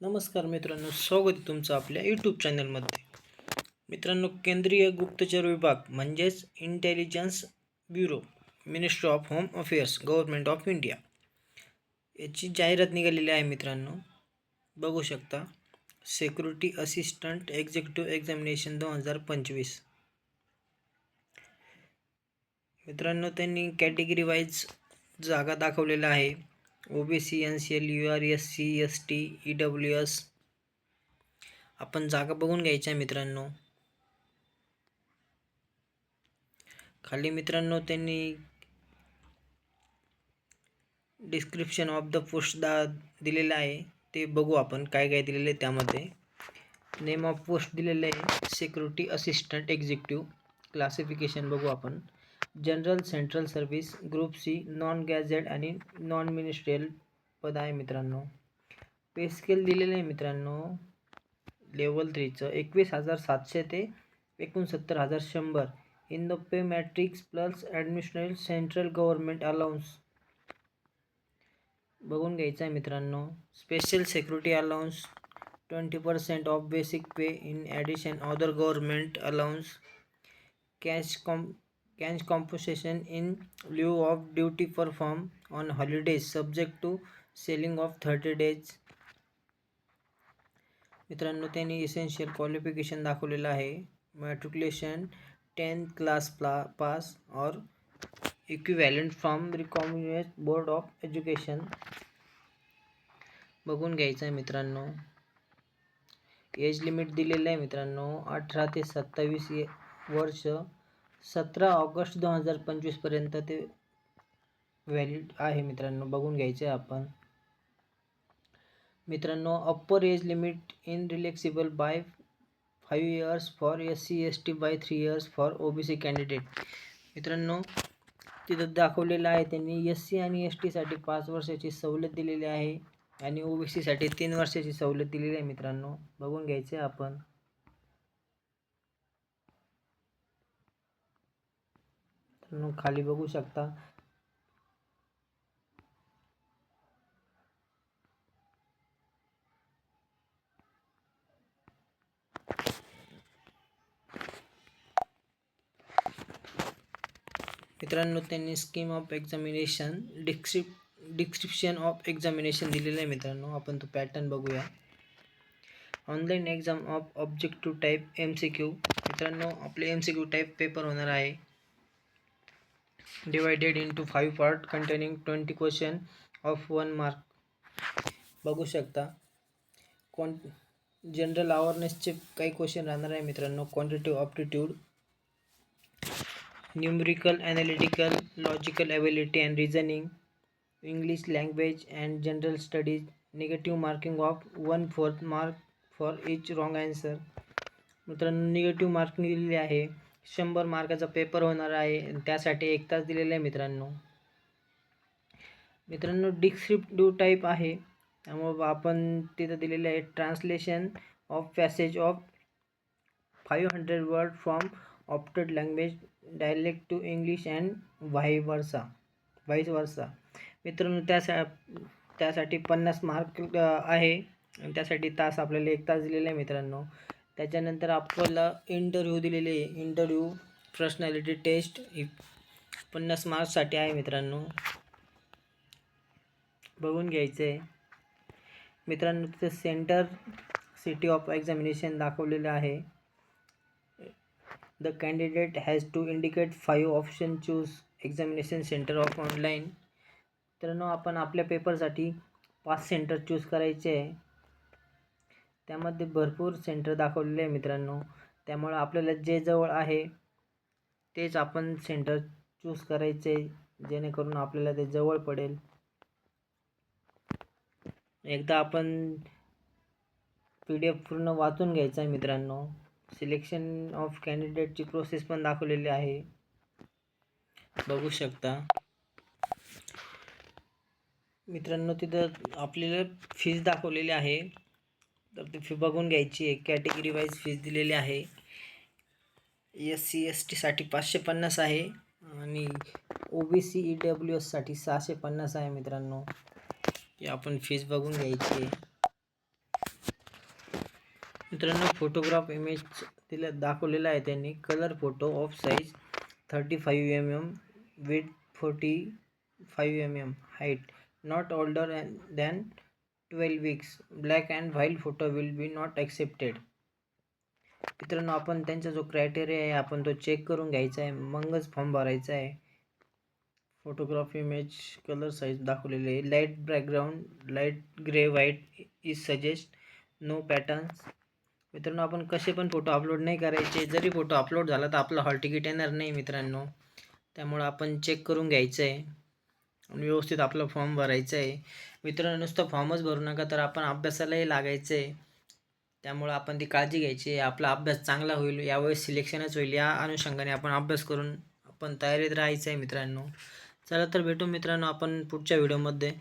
नमस्कार मित्रांनो स्वागत आहे तुमचं आपल्या यूट्यूब चॅनलमध्ये मित्रांनो केंद्रीय गुप्तचर विभाग म्हणजेच intelligence bureau ministry of home affairs government of India याची जाहिरात निघालेली आहे मित्रांनो. बघू शकता सेक्युरिटी असिस्टंट एक्झिक्युटिव्ह एक्झामिनेशन दोन हजार पंचवीस. मित्रांनो त्यांनी कॅटेगरी वाईज जागा दाखवलेल्या आहे. O B C N C L U R S C S T E W S. आपण जागा बघून घ्यायच्या मित्रांनो. खाली मित्रांनो त्यांनी डिस्क्रिप्शन ऑफ द पोस्ट दा दिलेलं आहे. ते बघू आपण काय काय दिलेलं आहे त्यामध्ये. नेम ऑफ पोस्ट दिलेलं आहे. सिक्युरिटी असिस्टंट एक्झिक्युटिव्ह क्लासिफिकेशन बघू आपण. General central service group C non gazette आणि नॉन मिनिस्ट्रियल पद आहे मित्रांनो. पे स्केल दिलेलं आहे मित्रांनो. लेवल थ्रीचं एकवीस हजार सातशे ते एकोणसत्तर हजार शंभर. In the pay matrix plus additional central government allowance बघून घ्यायचं आहे मित्रांनो. Special security allowance twenty percent of basic pay in addition other government allowance cash com cash compensation in lieu of duty perform on holidays subject to ceiling of thirty days मित्रांनो त्यांनी essential qualification दाखवलेलं आहे. Matriculation tenth class प्ला pass or equivalent from रिकॉम्युनियस board of education बघून घ्यायचं आहे मित्रांनो. एज लिमिट दिलेलं आहे मित्रांनो. अठरा ते सत्तावीस वर्ष सतरा ऑगस्ट दोन हजार पंचवीसपर्यंत ते व्हॅलिड आहे मित्रांनो. बघून घ्यायचे आहे आपण. मित्रांनो upper age limit in relaxable by five years for S C S T by three years for O B C candidate मित्रांनो तिथं दाखवलेलं आहे त्यांनी एस सी आणि एस टीसाठी पाच वर्षाची सवलत दिलेली आहे आणि ओ बी सीसाठी तीन वर्षाची सवलत दिलेली आहे मित्रांनो. बघून घ्यायचे आहे आपण. मित्रांनो खाली बघू शकता. मित्रांनो त्यांनी scheme of examination descrip description of examination दिलेलं आहे मित्रांनो. आपण तो पॅटर्न बघूया. Online exam of objective type M C Q मित्रांनो आपले M C Q type paper होणार आहे. Divided into five part containing twenty question of one mark बघू शकता. कोण जनरल अवेअरनेसचे काही क्वेश्चन राहणार आहे मित्रांनो. Quantitative aptitude numerical analytical logical ability and reasoning English language and general studies negative marking of one fourth mark for each wrong answer मित्रांनो negative marking दिलेली आहे. शंभर मार्काचा पेपर होणार आहे. त्यासाठी एक तास दिलेला आहे मित्रांनो. मित्रांनो डिस्क्रिप्टिव्ह टाईप आहे. त्यामुळं आपण तिथं दिलेलं आहे translation of passage of five hundred word from opted language dialect to English and vice versa vice versa. मित्रांनो त्यासा त्यासाठी पन्नास मार्क आहे. त्यासाठी तास आपल्याला एक तास दिलेला आहे मित्रांनो. त्याच्यानंतर आपल्याला इंटरव्ह्यू दिलेले आहे. इंटरव्ह्यू पर्सनॅलिटी टेस्ट ही पन्नास मार्क्ससाठी आहे मित्रांनो. बघून घ्यायचं आहे मित्रांनो तिथं सेंटर सिटी ऑफ एक्झामिनेशन दाखवलेलं आहे. The candidate has to indicate five option choose examination centre of online मित्रांनो आपण आपल्या पेपरसाठी पाच सेंटर चूज करायचे आहे. त्यामध्ये भरपूर सेंटर दाखवलेले आहे मित्रांनो. त्यामुळं आपल्याला जे जवळ आहे तेच आपण सेंटर चूज करायचे जेणेकरून आपल्याला ते जवळ पडेल. एकदा आपण पी डी एफ पूर्ण वाचून घ्यायचा आहे मित्रांनो. सिलेक्शन ऑफ कॅन्डिडेटची प्रोसेस पण दाखवलेली आहे. बघू शकता. मित्रांनो तिथं आपल्याला फीज दाखवलेली आहे. तर ती फी बघून घ्यायची आहे. कॅटेगरी वाईज फीज दिलेली आहे. एस सी एस टीसाठी पाचशे पन्नास आहे. आणि O B C E W एससाठी सहाशे पन्नास आहे मित्रांनो. ही आपण फीज बघून घ्यायची आहे. मित्रांनो फोटोग्राफ इमेज तिला दाखवलेला आहे त्यांनी. Colour photo of size thirty five M M with forty five M M height not older than twelve weeks black and white photo will be not accepted मित्रांनो आपण त्यांचा जो क्रायटेरिया आहे आपण तो चेक करून घ्यायचा आहे. मगच फॉर्म भरायचा आहे. फोटोग्राफ इमेज कलर साईज दाखवलेले आहे. Light background light grey white is suggest no patterns मित्रांनो आपण कसे पण फोटो अपलोड नाही करायचे. जरी फोटो अपलोड झाला तर आपला हॉल तिकीट येणार नाही मित्रांनो. त्यामुळं आपण चेक करून घ्यायचं आहे. व्यवस्थित आपला फॉर्म भरायचा आहे. मित्रांनो नुसतं फॉर्मच भरू नका तर आपण अभ्यासालाही लागायचं आहे त्यामुळं आपण ती काळजी घ्यायची आहे. आपला अभ्यास चांगला होईल यावेळेस सिलेक्शनच होईल. या अनुषंगाने आपण अभ्यास करून आपण तयारीत राहायचं आहे मित्रांनो. चला तर भेटू मित्रांनो आपण पुढच्या व्हिडिओमध्ये